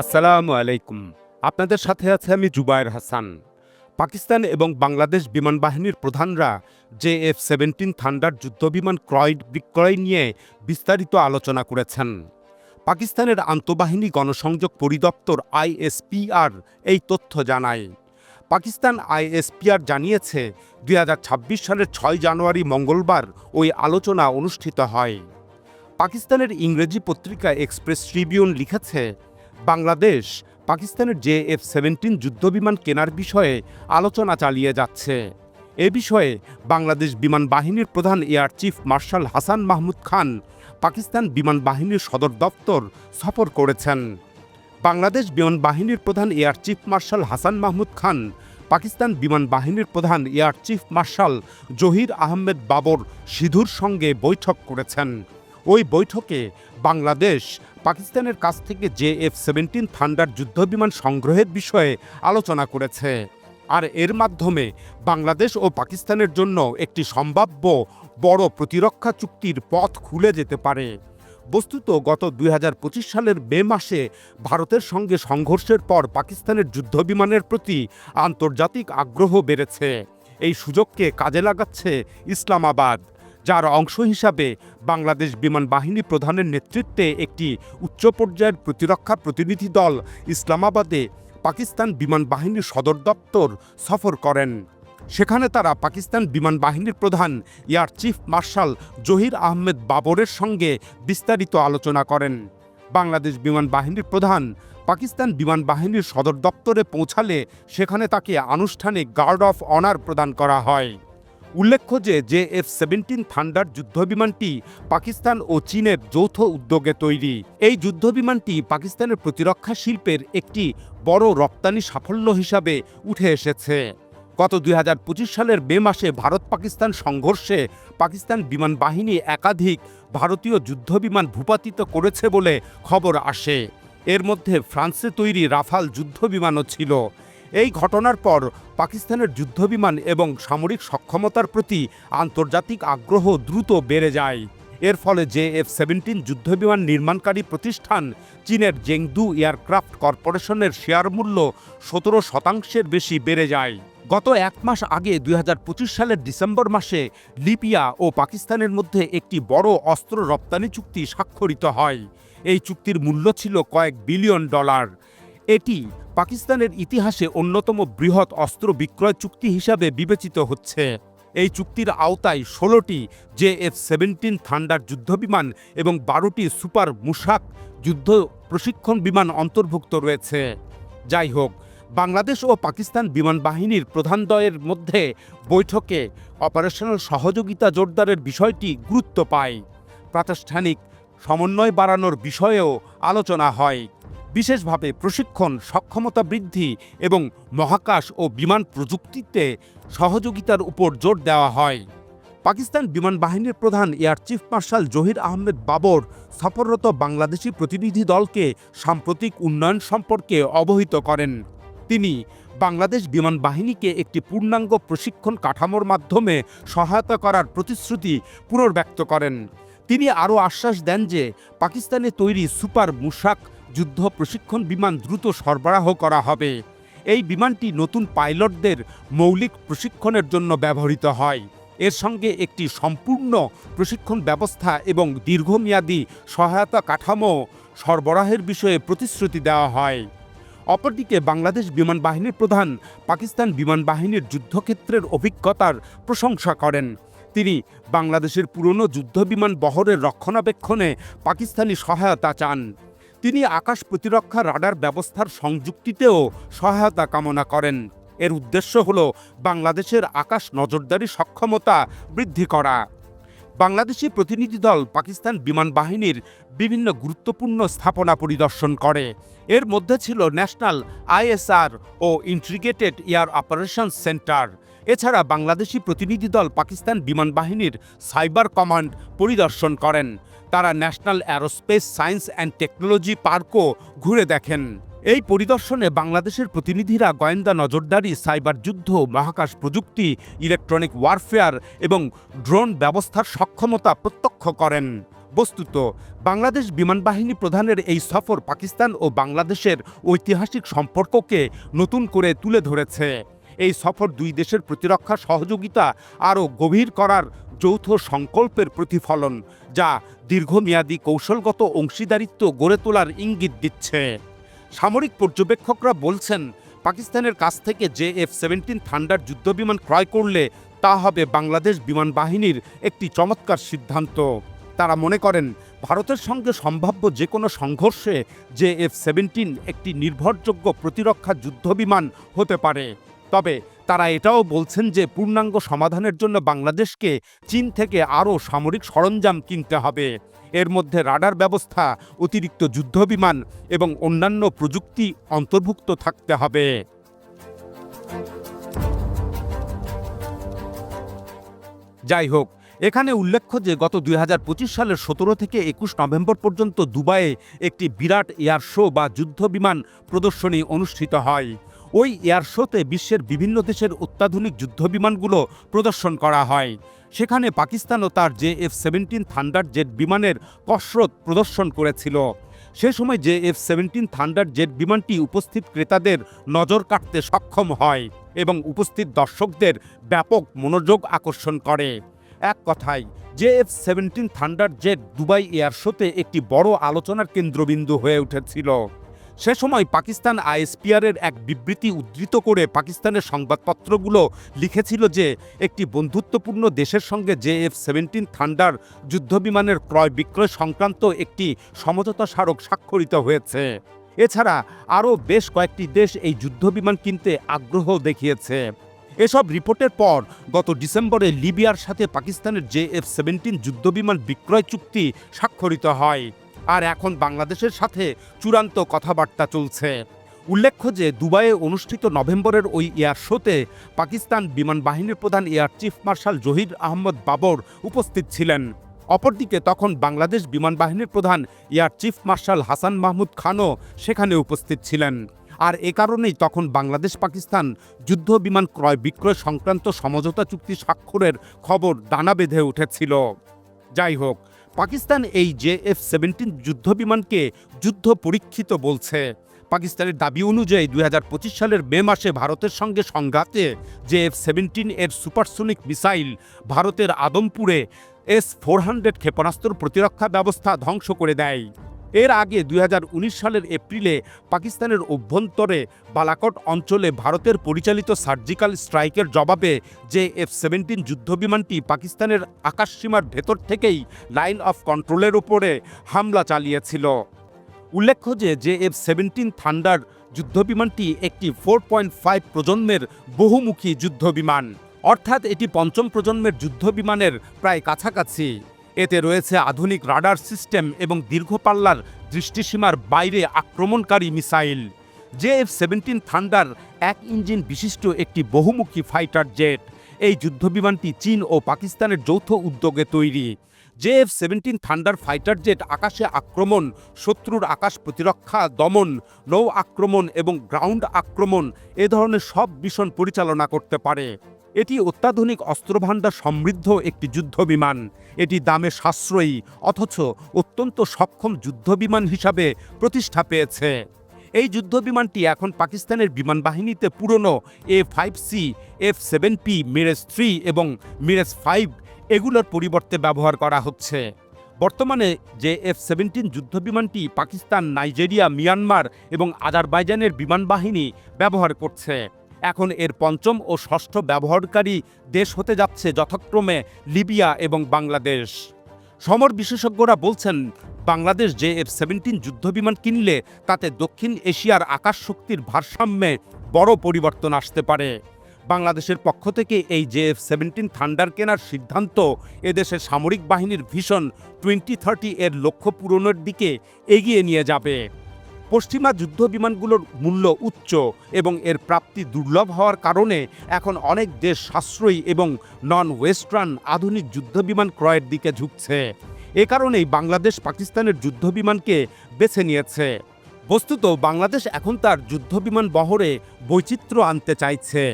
আসসালামু আলাইকুম। আপনাদের সাথে আছে আমি জুবায়ের হাসান। পাকিস্তান এবং বাংলাদেশ বিমান বাহিনীর প্রধানরা জে এফ সেভেন্টিন থান্ডার যুদ্ধবিমান ক্রয় বিক্রয় নিয়ে বিস্তারিত আলোচনা করেছেন। পাকিস্তানের আন্তঃবাহিনী গণসংযোগ পরিদপ্তর আইএসপিআর এই তথ্য জানায়। পাকিস্তান আইএসপিআর জানিয়েছে দু হাজার ছাব্বিশ সালের ছয় জানুয়ারি মঙ্গলবার ওই আলোচনা অনুষ্ঠিত হয়। পাকিস্তানের ইংরেজি পত্রিকা এক্সপ্রেস ট্রিবিউন লিখেছে বাংলাদেশ পাকিস্তানের জে এফ সেভেন্টিন যুদ্ধবিমান কেনার বিষয়ে আলোচনা চালিয়ে যাচ্ছে। এ বিষয়ে বাংলাদেশ বিমান বাহিনীর প্রধান air chief marshal Hasan Mahmud Khan Pakistan বিমান বাহিনীর সদর দপ্তর সফর করেছেন। বাংলাদেশ বিমান বাহিনীর প্রধান air chief marshal Hasan Mahmud Khan Pakistan বিমান বাহিনীর প্রধান air chief marshal Zahir Ahmed Babar সিধুর সঙ্গে বৈঠক করেছেন। ওই বৈঠকে বাংলাদেশ, পাকিস্তানের কাছ থেকে জে এফ সেভেন্টিন থান্ডার যুদ্ধবিমান সংগ্রহের বিষয়ে আলোচনা করেছে। আর এর মাধ্যমে বাংলাদেশ ও পাকিস্তানের জন্য একটি সম্ভাব্য বড় প্রতিরক্ষা চুক্তির পথ খুলে যেতে পারে। বস্তুত গত দু হাজার পঁচিশ সালের মে মাসে ভারতের সঙ্গে সংঘর্ষের পর পাকিস্তানের যুদ্ধবিমানের প্রতি আন্তর্জাতিক আগ্রহ বেড়েছে। এই সুযোগকে কাজে লাগাচ্ছে ইসলামাবাদ। যার অংশ হিসাবে বাংলাদেশ বিমান বাহিনী প্রধানের নেতৃত্বে একটি উচ্চ পর্যায়ের প্রতিরক্ষা প্রতিনিধি দল ইসলামাবাদে পাকিস্তান বিমান বাহিনীর সদর দপ্তর সফর করেন। সেখানে তারা পাকিস্তান বিমান বাহিনীর প্রধান air chief marshal Zahir Ahmed বাবরের সঙ্গে বিস্তারিত আলোচনা করেন। বাংলাদেশ বিমান বাহিনীর প্রধান পাকিস্তান বিমান বাহিনীর সদর দপ্তরে পৌঁছালে সেখানে তাকে আনুষ্ঠানিক গার্ড অফ অনার প্রদান করা হয়। উল্লেখ্য যে জে এফ সেভেন্টিন থান্ডার যুদ্ধবিমানটি পাকিস্তান ও চীনের যৌথ উদ্যোগে তৈরি। এই যুদ্ধবিমানটি পাকিস্তানের প্রতিরক্ষা শিল্পের একটি বড় রপ্তানি সাফল্য হিসাবে উঠে এসেছে। গত দুই হাজার পঁচিশ সালের মে মাসে ভারত পাকিস্তান সংঘর্ষে পাকিস্তান বিমান বাহিনী একাধিক ভারতীয় যুদ্ধবিমান ভূপাতিত করেছে বলে খবর আসে। এর মধ্যে ফ্রান্সে তৈরি রাফাল যুদ্ধবিমানও ছিল। এই ঘটনার পর পাকিস্তানের যুদ্ধবিমান এবং সামরিক সক্ষমতার প্রতি আন্তর্জাতিক আগ্রহ দ্রুত বেড়ে যায়। এর ফলে জে এফ সেভেন্টিন যুদ্ধবিমান নির্মাণকারী প্রতিষ্ঠান চীনের জেংদু এয়ারক্রাফট কর্পোরেশনের শেয়ার মূল্য সতেরো শতাংশের বেশি বেড়ে যায়। গত এক মাস আগে দুই হাজার পঁচিশ সালের ডিসেম্বর মাসে লিবিয়া ও পাকিস্তানের মধ্যে একটি বড় অস্ত্র রপ্তানি চুক্তি স্বাক্ষরিত হয়। এই চুক্তির মূল্য ছিল কয়েক বিলিয়ন ডলার। এটি পাকিস্তানের ইতিহাসে অন্যতম বৃহৎ অস্ত্র বিক্রয় চুক্তি হিসাবে বিবেচিত হচ্ছে। এই চুক্তির আওতায় ষোলোটি জে এফ সেভেন্টিন থান্ডার যুদ্ধবিমান এবং বারোটি সুপার মুশাক যুদ্ধ প্রশিক্ষণ বিমান অন্তর্ভুক্ত রয়েছে। যাই হোক, বাংলাদেশ ও পাকিস্তান বিমান বাহিনীর প্রধান প্রধানদ্বয়ের মধ্যে বৈঠকে অপারেশনাল সহযোগিতা জোরদারের বিষয়টি গুরুত্ব পায়। প্রাতিষ্ঠানিক সমন্বয় বাড়ানোর বিষয়েও আলোচনা হয়। বিশেষভাবে প্রশিক্ষণ, সক্ষমতা বৃদ্ধি এবং মহাকাশ ও বিমান প্রযুক্তিতে সহযোগিতার উপর জোর দেওয়া হয়। পাকিস্তান বিমান বাহিনীর প্রধান air chief marshal Zahir Ahmed Babar সফররত বাংলাদেশি প্রতিনিধি দলকে সাম্প্রতিক উন্নয়ন সম্পর্কে অবহিত করেন। তিনি বাংলাদেশ বিমান বাহিনীকে একটি পূর্ণাঙ্গ প্রশিক্ষণ কাঠামোর মাধ্যমে সহায়তা করার প্রতিশ্রুতি পুনর্ব্যক্ত করেন। তিনি আরও আশ্বাস দেন যে পাকিস্তানে তৈরি সুপার মুশাক যুদ্ধ প্রশিক্ষণ বিমান দ্রুত সরবরাহ করা হবে। এই বিমানটি নতুন পাইলটদের মৌলিক প্রশিক্ষণের জন্য ব্যবহৃত হয়। এর সঙ্গে একটি সম্পূর্ণ প্রশিক্ষণ ব্যবস্থা এবং দীর্ঘমেয়াদী সহায়তা কাঠামো সরবরাহের বিষয়ে প্রতিশ্রুতি দেওয়া হয়। অপরদিকে বাংলাদেশ বিমান বাহিনীর প্রধান পাকিস্তান বিমান বাহিনীর যুদ্ধক্ষেত্রের অভিজ্ঞতার প্রশংসা করেন। তিনি বাংলাদেশের পুরনো যুদ্ধবিমান বহরের রক্ষণাবেক্ষণে পাকিস্তানি সহায়তা চান। তিনি আকাশ প্রতিরক্ষা রাডার ব্যবস্থার সংযুক্তিতেও সহায়তা কামনা করেন। এর উদ্দেশ্য হল বাংলাদেশের আকাশ নজরদারি সক্ষমতা বৃদ্ধি করা। বাংলাদেশি প্রতিনিধি দল পাকিস্তান বিমান বাহিনীর বিভিন্ন গুরুত্বপূর্ণ স্থাপনা পরিদর্শন করে। এর মধ্যে ছিল ন্যাশনাল আইএসআর ও ইন্ট্রিগেটেড এয়ার অপারেশন সেন্টার। এছাড়া বাংলাদেশি প্রতিনিধি দল পাকিস্তান বিমান বাহিনীর সাইবার কমান্ড পরিদর্শন করেন। তারা national aerospace science and technology পার্কও ঘুরে দেখেন। এই পরিদর্শনে বাংলাদেশের প্রতিনিধিরা গোয়েন্দা নজরদারি, সাইবার যুদ্ধ, মহাকাশ প্রযুক্তি, ইলেকট্রনিক ওয়ারফেয়ার এবং ড্রোন ব্যবস্থার সক্ষমতা প্রত্যক্ষ করেন। বস্তুত, বাংলাদেশ বিমান বাহিনী প্রধানের এই সফর পাকিস্তান ও বাংলাদেশের ঐতিহাসিক সম্পর্ককে নতুন করে তুলে ধরেছে। এই সফর দুই দেশের প্রতিরক্ষা সহযোগিতা আরও গভীর করার যৌথ সংকল্পের প্রতিফলন, যা দীর্ঘমেয়াদী কৌশলগত অংশীদারিত্ব গড়ে তোলার ইঙ্গিত দিচ্ছে। সামরিক পর্যবেক্ষকরা বলছেন, পাকিস্তানের কাছ থেকে যে এফ সেভেন্টিন থান্ডার যুদ্ধবিমান ক্রয় করলে তা হবে বাংলাদেশ বিমান বাহিনীর একটি চমৎকার সিদ্ধান্ত। তারা মনে করেন, ভারতের সঙ্গে সম্ভাব্য যে কোনো সংঘর্ষে যে এফ সেভেন্টিন একটি নির্ভরযোগ্য প্রতিরক্ষা যুদ্ধবিমান হতে পারে। তবে তারা এটাও বলছেন যে পূর্ণাঙ্গ সমাধানের জন্য বাংলাদেশকে চীন থেকে আরও সামরিক সরঞ্জাম কিনতে হবে। এর মধ্যে রাডার ব্যবস্থা, অতিরিক্ত যুদ্ধবিমান এবং অন্যান্য প্রযুক্তি অন্তর্ভুক্ত থাকতে হবে। যাই হোক, এখানে উল্লেখ্য যে গত দুই হাজার পঁচিশ সালের সতেরো থেকে একুশ নভেম্বর পর্যন্ত দুবাইয়ে একটি বিরাট এয়ার শো বা যুদ্ধ বিমান প্রদর্শনী অনুষ্ঠিত হয়। ওই এয়ার শোতে বিশ্বের বিভিন্ন দেশের অত্যাধুনিক যুদ্ধবিমানগুলো প্রদর্শন করা হয়। সেখানে পাকিস্তানও তার J F seventeen thunder jet বিমানের কসরত প্রদর্শন করেছিল। সে সময় J F seventeen thunder jet বিমানটি উপস্থিত ক্রেতাদের নজর কাটতে সক্ষম হয় এবং উপস্থিত দর্শকদের ব্যাপক মনোযোগ আকর্ষণ করে। এক কথায়, J F seventeen thunder jet Dubai air শোতে একটি বড় আলোচনার কেন্দ্রবিন্দু হয়ে উঠেছিল। সে সময় পাকিস্তান আইএসপিআরের এক বিবৃতি উদ্ধৃত করে পাকিস্তানের সংবাদপত্রগুলো লিখেছিল যে, একটি বন্ধুত্বপূর্ণ দেশের সঙ্গে জে এফ সেভেন্টিন থান্ডার যুদ্ধবিমানের ক্রয় বিক্রয় সংক্রান্ত একটি সমঝোতা স্মারক স্বাক্ষরিত হয়েছে। এছাড়া আরও বেশ কয়েকটি দেশ এই যুদ্ধবিমান কিনতে আগ্রহ দেখিয়েছে। এসব রিপোর্টের পর গত ডিসেম্বরে লিবিয়ার সাথে পাকিস্তানের জে এফ সেভেন্টিন যুদ্ধবিমান বিক্রয় চুক্তি স্বাক্ষরিত হয়। আর এখন বাংলাদেশের সাথে চূড়ান্ত কথাবার্তা চলছে। উল্লেখ্য যে দুবাইয়ে অনুষ্ঠিত নভেম্বরের ওই এয়ার শোতে পাকিস্তান বিমান বাহিনীর প্রধান air chief marshal Zahir Ahmad Babar উপস্থিত ছিলেন। অপরদিকে তখন বাংলাদেশ বিমান বাহিনীর প্রধান air chief marshal Hasan Mahmud খানও সেখানে উপস্থিত ছিলেন। আর এ কারণেই তখন বাংলাদেশ পাকিস্তান যুদ্ধ বিমান ক্রয় বিক্রয় সংক্রান্ত সমঝোতা চুক্তি স্বাক্ষরের খবর দানা বেঁধে উঠেছিল। যাই হোক পাকিস্তান এই জে এফ সেভেন্টিন যুদ্ধ বিমানকে যুদ্ধ পরীক্ষিত বলছে। পাকিস্তানের দাবি অনুযায়ী দু হাজার পঁচিশ সালের মে মাসে ভারতের সঙ্গে সংঘাতে জে এফ সেভেন্টিন এর সুপারসোনিক মিসাইল ভারতের আদমপুরে এস ফোর হান্ড্রেড ক্ষেপণাস্ত্র প্রতিরক্ষা ব্যবস্থা ধ্বংস করে দেয়। এর আগে দুই হাজার উনিশ সালের এপ্রিলে পাকিস্তানের অভ্যন্তরে বালাকট অঞ্চলে ভারতের পরিচালিত সার্জিক্যাল স্ট্রাইকের জবাবে যে এফ সেভেন্টিন যুদ্ধবিমানটি পাকিস্তানের আকাশসীমার ভেতর থেকেই লাইন অফ কন্ট্রোলের উপরে হামলা চালিয়েছিল। উল্লেখ্য যে যে এফ সেভেন্টিন থান্ডার যুদ্ধবিমানটি একটি ফোর পয়েন্ট ফাইভ প্রজন্মের বহুমুখী যুদ্ধবিমান। অর্থাৎ এটি পঞ্চম প্রজন্মের যুদ্ধবিমানের প্রায় কাছাকাছি। এতে রয়েছে আধুনিক রাডার সিস্টেম এবং দীর্ঘপাল্লার দৃষ্টিসীমার বাইরে আক্রমণকারী missile. J F seventeen thunder এক ইঞ্জিন বিশিষ্ট একটি বহুমুখী ফাইটার জেট। এই যুদ্ধবিমানটি চীন ও পাকিস্তানের যৌথ উদ্যোগে তৈরি। J F seventeen thunder fighter jet আকাশে আক্রমণ, শত্রুর আকাশ প্রতিরক্ষা, দমন, নৌ আক্রমণ এবং গ্রাউন্ড আক্রমণ, এ ধরনের সব মিশন পরিচালনা করতে পারে। এটি অত্যাধুনিক অস্ত্রভাণ্ডার সমৃদ্ধ একটি যুদ্ধবিমান। এটি দামে সাশ্রয়ী, অথচ অত্যন্ত সক্ষম যুদ্ধবিমান হিসাবে প্রতিষ্ঠা পেয়েছে। এই যুদ্ধবিমানটি এখন পাকিস্তানের বিমান বাহিনীতে পুরনো A five C, F seven P, Mirage three এবং মিরেজ ফাইভ এগুলোর পরিবর্তে ব্যবহার করা হচ্ছে। বর্তমানে যে এফ সেভেন্টিন যুদ্ধবিমানটি পাকিস্তান, নাইজেরিয়া, মিয়ানমার এবং আজারবাইজানের বিমান বাহিনী ব্যবহার করছে এখন এর পঞ্চম ও ষষ্ঠ ব্যবহারকারী দেশ হতে যাচ্ছে যথাক্রমে লিবিয়া এবং বাংলাদেশ। সমর বিশেষজ্ঞরা বলছেন, বাংলাদেশ যে এফ সেভেন্টিন যুদ্ধবিমান কিনলে তাতে দক্ষিণ এশিয়ার আকাশ শক্তির ভারসাম্যে বড় পরিবর্তন আসতে পারে। বাংলাদেশের পক্ষ থেকে এই জে এফ সেভেন্টিন থান্ডার কেনার সিদ্ধান্ত এদেশের সামরিক বাহিনীর ভীষণ টোয়েন্টি থার্টি এর লক্ষ্য পূরণের দিকে এগিয়ে নিয়ে যাবে। পশ্চিমা যুদ্ধ বিমানগুলোর মূল্য উচ্চ এবং এর প্রাপ্তি দুর্লভ হওয়ার কারণে এখন অনেক দেশ সাশ্রয়ী এবং নন ওয়েস্টার্ন আধুনিক যুদ্ধ বিমান ক্রয়ের দিকে ঝুঁকছে। এ কারণেই বাংলাদেশ পাকিস্তানের যুদ্ধ বিমানকে বেছে নিয়েছে। বস্তুত বাংলাদেশ এখন তার যুদ্ধ বিমান বহরে বৈচিত্র্য আনতে চাইছে।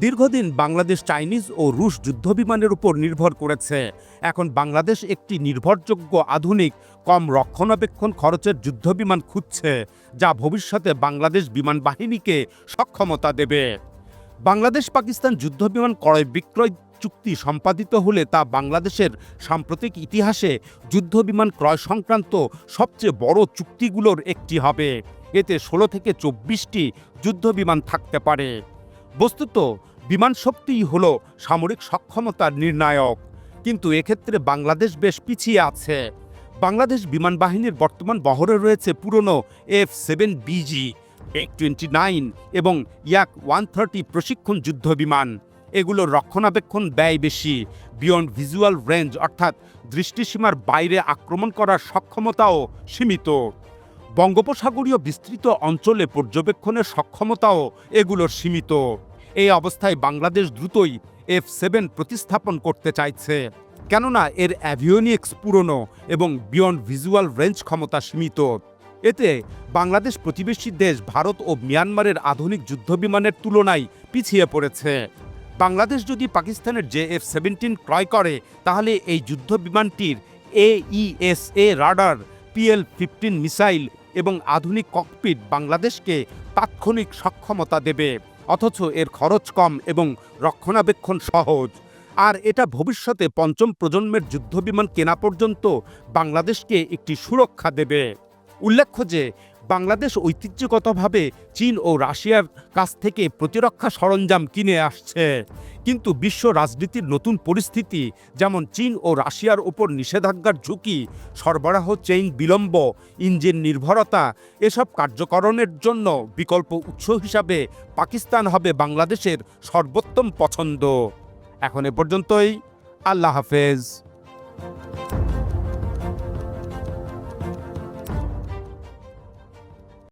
দীর্ঘদিন বাংলাদেশ চাইনিজ ও রুশ যুদ্ধবিমানের উপর নির্ভর করেছে। এখন বাংলাদেশ একটি নির্ভরযোগ্য আধুনিক, কম রক্ষণাবেক্ষণ খরচের যুদ্ধবিমান খুঁজছে, যা ভবিষ্যতে বাংলাদেশ বিমান বাহিনীকে সক্ষমতা দেবে। বাংলাদেশ পাকিস্তান যুদ্ধবিমান ক্রয় বিক্রয় চুক্তি সম্পাদিত হলে তা বাংলাদেশের সাম্প্রতিক ইতিহাসে যুদ্ধবিমান ক্রয় সংক্রান্ত সবচেয়ে বড় চুক্তিগুলোর একটি হবে। এতে ষোলো থেকে চব্বিশটি যুদ্ধবিমান থাকতে পারে। বস্তুত, বিমান শক্তিই হল সামরিক সক্ষমতার নির্ণায়ক। কিন্তু এক্ষেত্রে বাংলাদেশ বেশ পিছিয়ে আছে। বাংলাদেশ বিমান বাহিনীর বর্তমান বহরে রয়েছে পুরনো F seven B G twenty nine এবং ইয়াক ওয়ান থার্টি প্রশিক্ষণ যুদ্ধ বিমান। এগুলোর রক্ষণাবেক্ষণ ব্যয় বেশি, বিয়ন্ড ভিজুয়াল রেঞ্জ অর্থাৎ দৃষ্টিসীমার বাইরে আক্রমণ করার সক্ষমতাও সীমিত। বঙ্গোপসাগরীয় বিস্তৃত অঞ্চলে পর্যবেক্ষণের সক্ষমতাও এগুলোর সীমিত। এই অবস্থায় বাংলাদেশ দ্রুতই এফ সেভেন প্রতিস্থাপন করতে চাইছে। কেননা এর অ্যাভিওনিক্স পুরনো এবং বিয়ন্ড ভিজুয়াল রেঞ্জ ক্ষমতা সীমিত। এতে বাংলাদেশ প্রতিবেশী দেশ ভারত ও মিয়ানমারের আধুনিক যুদ্ধবিমানের তুলনায় পিছিয়ে পড়েছে। বাংলাদেশ যদি পাকিস্তানের জে এফ সেভেন্টিন ক্রয় করে, তাহলে এই যুদ্ধ বিমানটির AESA radar PL fifteen missile এবং আধুনিক ককপিট বাংলাদেশকে তাৎক্ষণিক সক্ষমতা দেবে, অথচ এর খরচ কম এবং রক্ষণাবেক্ষণ সহজ। আর এটা ভবিষ্যতে পঞ্চম প্রজন্মের যুদ্ধবিমান কেনা পর্যন্ত বাংলাদেশকে একটি সুরক্ষা দেবে। উল্লেখ্য যে বাংলাদেশ ঐতিহ্যগতভাবে চীন ও রাশিয়ার কাছ থেকে প্রতিরক্ষা সরঞ্জাম কিনে আসছে। কিন্তু বিশ্ব রাজনীতির নতুন পরিস্থিতি, যেমন চীন ও রাশিয়ার ওপর নিষেধাজ্ঞার ঝুঁকি, সরবরাহ চেইন বিলম্ব, ইঞ্জিন নির্ভরতা, এসব কার্যকরণের জন্য বিকল্প উৎস হিসাবে পাকিস্তান হবে বাংলাদেশের সর্বোত্তম পছন্দ। এখন এ পর্যন্তই, আল্লাহ হাফেজ।